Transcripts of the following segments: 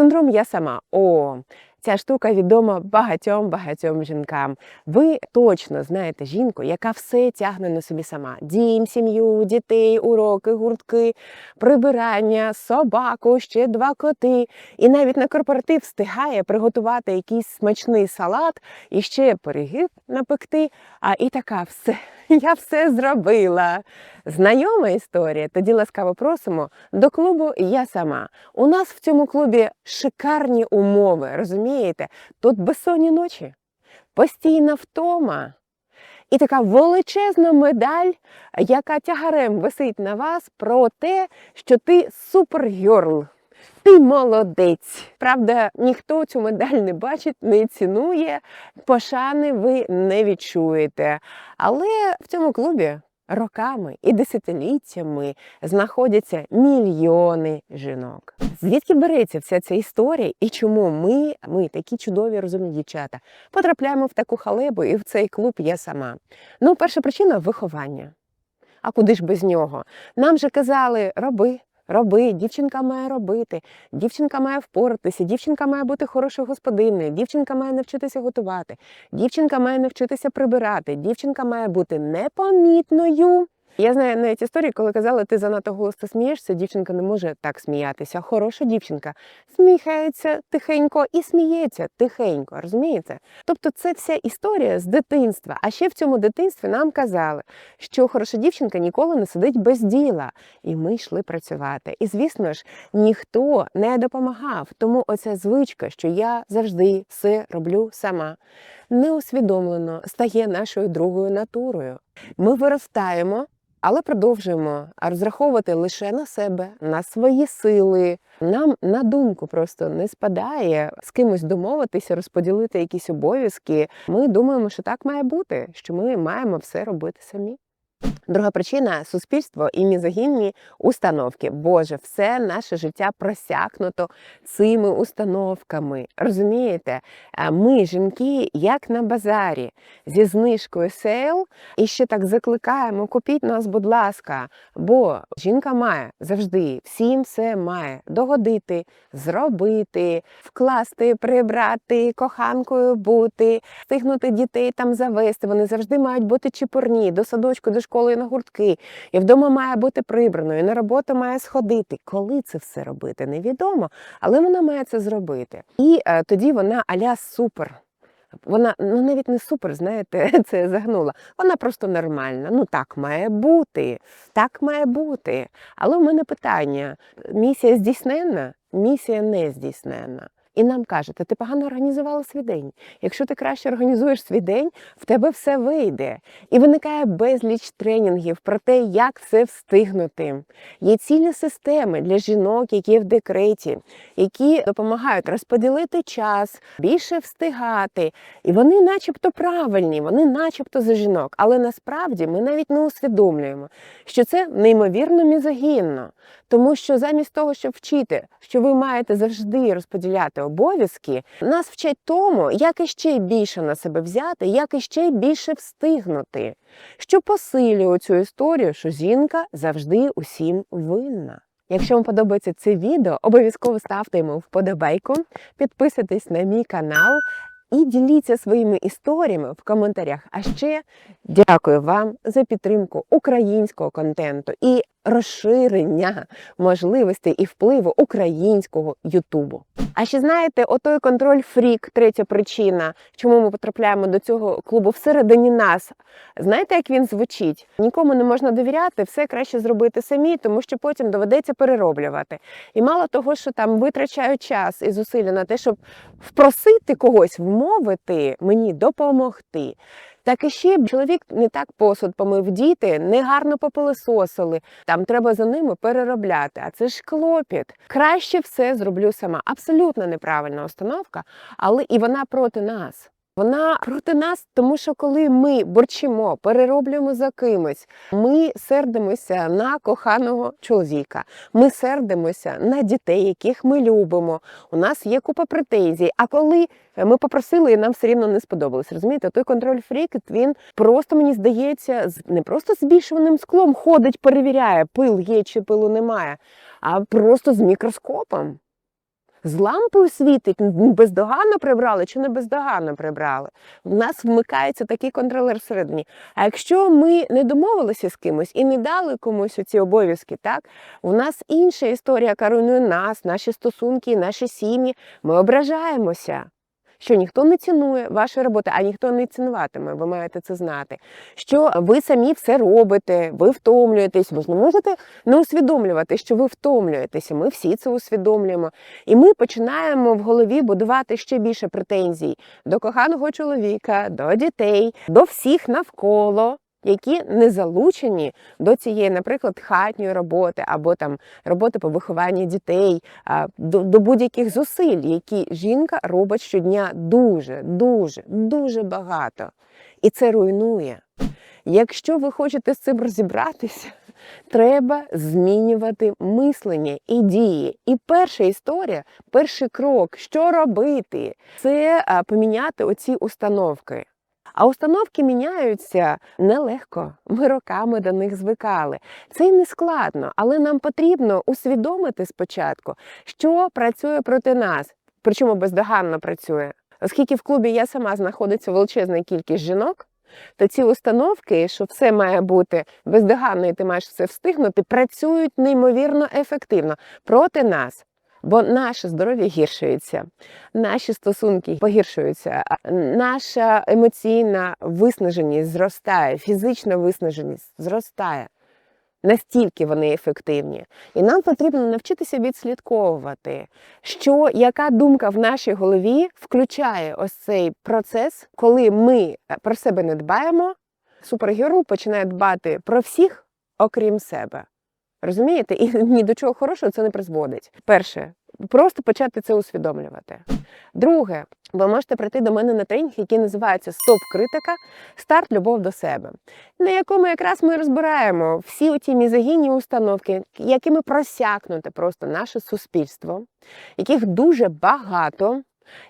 Синдром я сама. О, ця штука відома багатьом багатьом жінкам. Ви точно знаєте жінку, яка все тягне на собі сама: дім, сім'ю, дітей, уроки, гуртки, прибирання, собаку, ще два коти. І навіть на корпоратив встигає приготувати якийсь смачний салат і ще пирігів напекти. А і така все. Я все зробила. Знайома історія? Тоді ласкаво просимо до клубу Я сама. У нас в цьому клубі шикарні умови, розумієте? Тут безсонні ночі, постійна втома. І така величезна медаль, яка тягарем висить на вас про те, що ти супергерл. Ти молодець. Правда, ніхто цю медаль не бачить, не цінує, пошани ви не відчуєте. Але в цьому клубі роками і десятиліттями знаходяться мільйони жінок. Звідки береться вся ця історія і чому ми, ми такі чудові розумні дівчата, потрапляємо в таку халебу і в цей клуб я сама? Ну, перша причина виховання. А куди ж без нього? Нам же казали, роби. Роби, дівчинка має робити, дівчинка має впоратися, дівчинка має бути хорошою господиною, дівчинка має навчитися готувати, дівчинка має навчитися прибирати, дівчинка має бути непомітною. Я знаю навіть історії, коли казали, ти занадто голосно смієшся, дівчинка не може так сміятися. Хороша дівчинка сміхається тихенько і сміється тихенько, розумієте? Тобто це вся історія з дитинства. А ще в цьому дитинстві нам казали, що хороша дівчинка ніколи не сидить без діла. І ми йшли працювати. І звісно ж, ніхто не допомагав. Тому оця звичка, що я завжди все роблю сама, неусвідомлено стає нашою другою натурою. Ми виростаємо. Але продовжуємо розраховувати лише на себе, на свої сили. Нам на думку просто не спадає з кимось домовитися, розподілити якісь обов'язки. Ми думаємо, що так має бути, що ми маємо все робити самі. Друга причина суспільство і мізогінні установки. Боже, все наше життя просякнуто цими установками. Розумієте? Ми, жінки, як на базарі, зі знижкою сейл, і ще так закликаємо: купіть нас, будь ласка, бо жінка має завжди всім все має догодити, зробити, вкласти, прибрати, коханкою бути, встигнути дітей там завести. Вони завжди мають бути чепурні до садочку, до школи на гуртки, і вдома має бути прибраною, і на роботу має сходити. Коли це все робити, невідомо, але вона має це зробити. І е, тоді вона аля супер. Вона ну навіть не супер, знаєте, це загнула. Вона просто нормальна. Ну так має бути, так має бути. Але в мене питання: місія здійсненна, місія не здійсненна. І нам кажуть, ти погано організувала свій день. Якщо ти краще організуєш свій день, в тебе все вийде. І виникає безліч тренінгів про те, як все встигнути. Є цілі системи для жінок, які в декреті, які допомагають розподілити час, більше встигати. І вони, начебто, правильні, вони, начебто, за жінок. Але насправді ми навіть не усвідомлюємо, що це неймовірно мізогінно. Тому що замість того, щоб вчити, що ви маєте завжди розподіляти обов'язки, нас вчать тому, як іще більше на себе взяти, як іще більше встигнути, що посилює цю історію, що жінка завжди усім винна. Якщо вам подобається це відео, обов'язково ставте йому вподобайку, підписуйтесь на мій канал і діліться своїми історіями в коментарях. А ще дякую вам за підтримку українського контенту і розширення можливостей і впливу українського Ютубу. А ще знаєте, отой контроль фрік, третя причина, чому ми потрапляємо до цього клубу всередині нас. Знаєте, як він звучить? Нікому не можна довіряти, все краще зробити самі, тому що потім доведеться перероблювати. І мало того, що там витрачають час і зусилля на те, щоб впросити когось вмовити мені допомогти. Так і ще чоловік не так посуд помив діти, негарно попилисосили. Там треба за ними переробляти. А це ж клопіт. Краще все зроблю сама. Абсолютно неправильна установка, але і вона проти нас. Вона проти нас, тому що коли ми борчимо, перероблюємо за кимось, ми сердимося на коханого чоловіка, ми сердимося на дітей, яких ми любимо. У нас є купа претензій. А коли ми попросили, і нам все рівно не сподобалось. Розумієте, той контроль фрік, він просто мені здається, не просто збільшуваним склом ходить, перевіряє, пил є чи пилу немає, а просто з мікроскопом. З лампою світить, бездоганно прибрали чи не бездоганно прибрали. У нас вмикається такий контролер всередині. А якщо ми не домовилися з кимось і не дали комусь ці обов'язки, так у нас інша історія, яка руйнує нас, наші стосунки, наші сім'ї. Ми ображаємося. Що ніхто не цінує вашої роботи, а ніхто не цінуватиме, ви маєте це знати. Що ви самі все робите, ви втомлюєтесь, ви можете не усвідомлювати, що ви втомлюєтеся. Ми всі це усвідомлюємо. І ми починаємо в голові будувати ще більше претензій до коханого чоловіка, до дітей, до всіх навколо. Які не залучені до цієї, наприклад, хатньої роботи або там роботи по вихованню дітей, до, до будь-яких зусиль, які жінка робить щодня дуже, дуже, дуже багато. І це руйнує. Якщо ви хочете з цим розібратися, треба змінювати мислення і дії. І перша історія, перший крок, що робити, це поміняти оці установки. А установки міняються нелегко. Ми роками до них звикали. Це й не складно, але нам потрібно усвідомити спочатку, що працює проти нас, причому бездоганно працює. Оскільки в клубі я сама знаходиться величезна кількість жінок, то ці установки, що все має бути бездоганно і ти маєш все встигнути, працюють неймовірно ефективно проти нас. Бо наше здоров'я гіршується, наші стосунки погіршуються, наша емоційна виснаженість зростає, фізична виснаженість зростає. Настільки вони ефективні. І нам потрібно навчитися відслідковувати, що яка думка в нашій голові включає ось цей процес, коли ми про себе не дбаємо, супергерой починає дбати про всіх, окрім себе. Розумієте? І ні до чого хорошого це не призводить. Перше, просто почати це усвідомлювати. Друге, ви можете прийти до мене на тренінг, який називається Стоп критика, старт любов до себе, на якому якраз ми розбираємо всі оті мізогінні установки, якими просякнуте просто наше суспільство, яких дуже багато,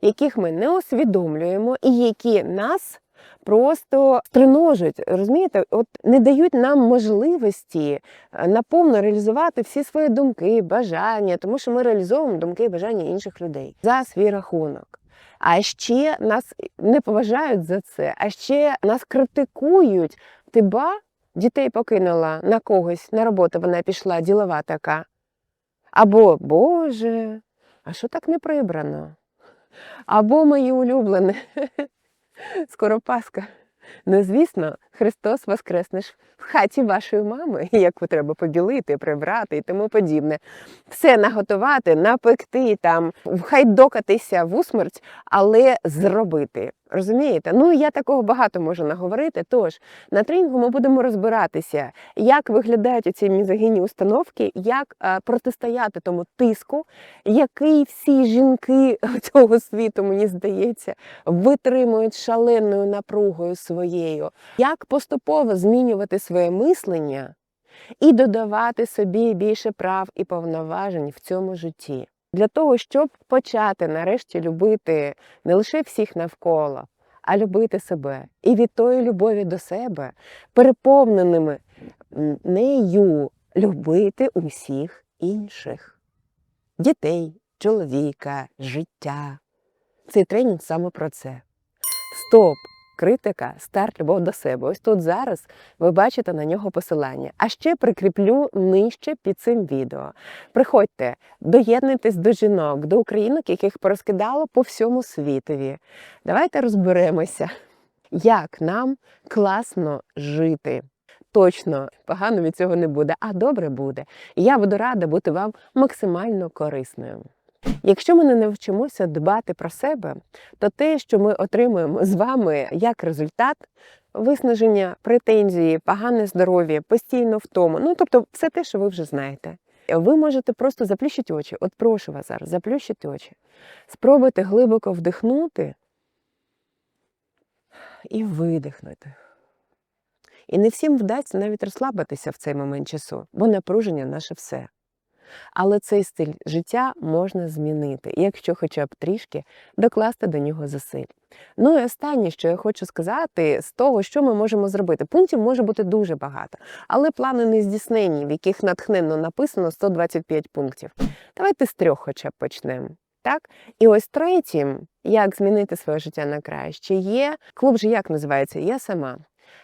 яких ми не усвідомлюємо, і які нас просто стриножують, розумієте, от не дають нам можливості е, наповно реалізувати всі свої думки, бажання, тому що ми реалізовуємо думки і бажання інших людей за свій рахунок. А ще нас не поважають за це, а ще нас критикують. Ти ба дітей покинула на когось на роботу, вона пішла ділова така. Або Боже, а що так не прибрано? Або мої улюблені. Скоро Пасха. Ну, звісно, Христос воскреснеш в хаті вашої мами, яку треба побілити, прибрати і тому подібне. Все наготувати, напекти, там, вхайдокатися в усмерть, але зробити. Розумієте? Ну я такого багато можу наговорити. Тож на тренінгу ми будемо розбиратися, як виглядають ці мізогінні установки, як а, протистояти тому тиску, який всі жінки цього світу, мені здається, витримують шаленою напругою своєю, як поступово змінювати своє мислення і додавати собі більше прав і повноважень в цьому житті. Для того, щоб почати нарешті любити не лише всіх навколо, а любити себе. І від тої любові до себе, переповненими нею любити усіх інших дітей, чоловіка, життя. Цей тренінг саме про це. Стоп! Критика, старт, любов до себе. Ось тут зараз ви бачите на нього посилання. А ще прикріплю нижче під цим відео. Приходьте, доєднуйтесь до жінок, до українок, яких порозкидало по всьому світові. Давайте розберемося, як нам класно жити. Точно погано від цього не буде, а добре буде. І я буду рада бути вам максимально корисною. Якщо ми не навчимося дбати про себе, то те, що ми отримуємо з вами як результат, виснаження, претензії, погане здоров'я, постійно втому, ну тобто все те, що ви вже знаєте. Ви можете просто заплющити очі. От прошу вас зараз, заплющіть очі. Спробуйте глибоко вдихнути і видихнути. І не всім вдасться навіть розслабитися в цей момент часу, бо напруження наше все. Але цей стиль життя можна змінити, якщо хоча б трішки докласти до нього зусиль. Ну і останнє, що я хочу сказати, з того, що ми можемо зробити. Пунктів може бути дуже багато, але плани не здійснені, в яких натхненно написано 125 пунктів. Давайте з трьох хоча б почнемо. Так? І ось третім, як змінити своє життя на краще, є клуб же як називається? Я сама.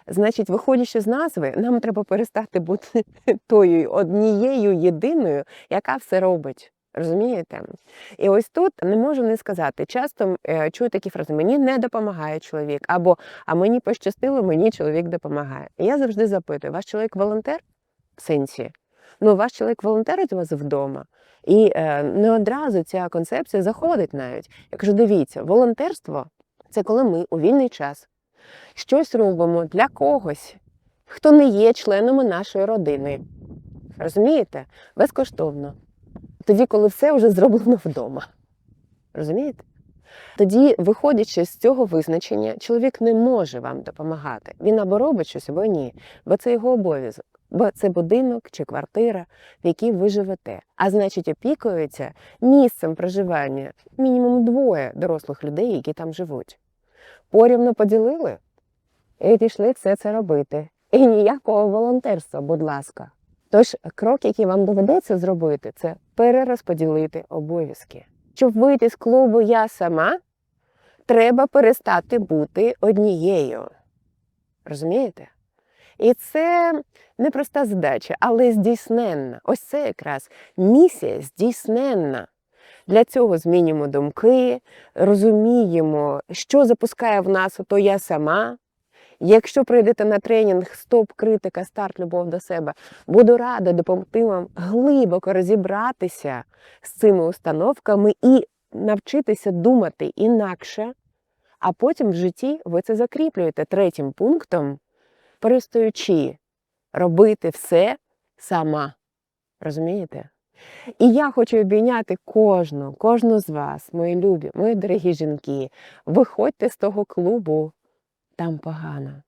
Значить, виходячи з назви, нам треба перестати бути тою однією єдиною, яка все робить. Розумієте? І ось тут не можу не сказати. Часто е, чую такі фрази: мені не допомагає чоловік, або а мені пощастило, мені чоловік допомагає. І я завжди запитую: ваш чоловік волонтер? В сенсі? Ну, ваш чоловік волонтерить у вас вдома. І е, не одразу ця концепція заходить навіть. Я кажу, дивіться, волонтерство це коли ми у вільний час щось робимо для когось, хто не є членами нашої родини. Розумієте? Безкоштовно. Тоді, коли все вже зроблено вдома. Розумієте? Тоді, виходячи з цього визначення, чоловік не може вам допомагати. Він або робить щось, або ні, бо це його обов'язок, бо це будинок чи квартира, в якій ви живете. А значить, опікується місцем проживання мінімум двоє дорослих людей, які там живуть. Порівно поділили і пішли все це робити. І ніякого волонтерства, будь ласка. Тож крок, який вам доведеться зробити, це перерозподілити обов'язки. Щоб вийти з клубу я сама, треба перестати бути однією. Розумієте? І це непроста задача, але здійсненна. Ось це якраз місія здійсненна. Для цього змінюємо думки, розуміємо, що запускає в нас ото я сама. Якщо прийдете на тренінг Стоп, критика, старт, любов до себе, буду рада допомогти вам глибоко розібратися з цими установками і навчитися думати інакше, а потім в житті ви це закріплюєте третім пунктом, перестаючи робити все сама. Розумієте? І я хочу обійняти кожну, кожну з вас, мої любі, мої дорогі жінки. Виходьте з того клубу, там погано.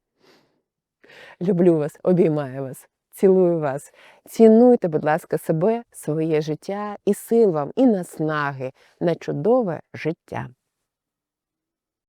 Люблю вас, обіймаю вас, цілую вас. Цінуйте, будь ласка, себе, своє життя і сил вам, і наснаги на чудове життя.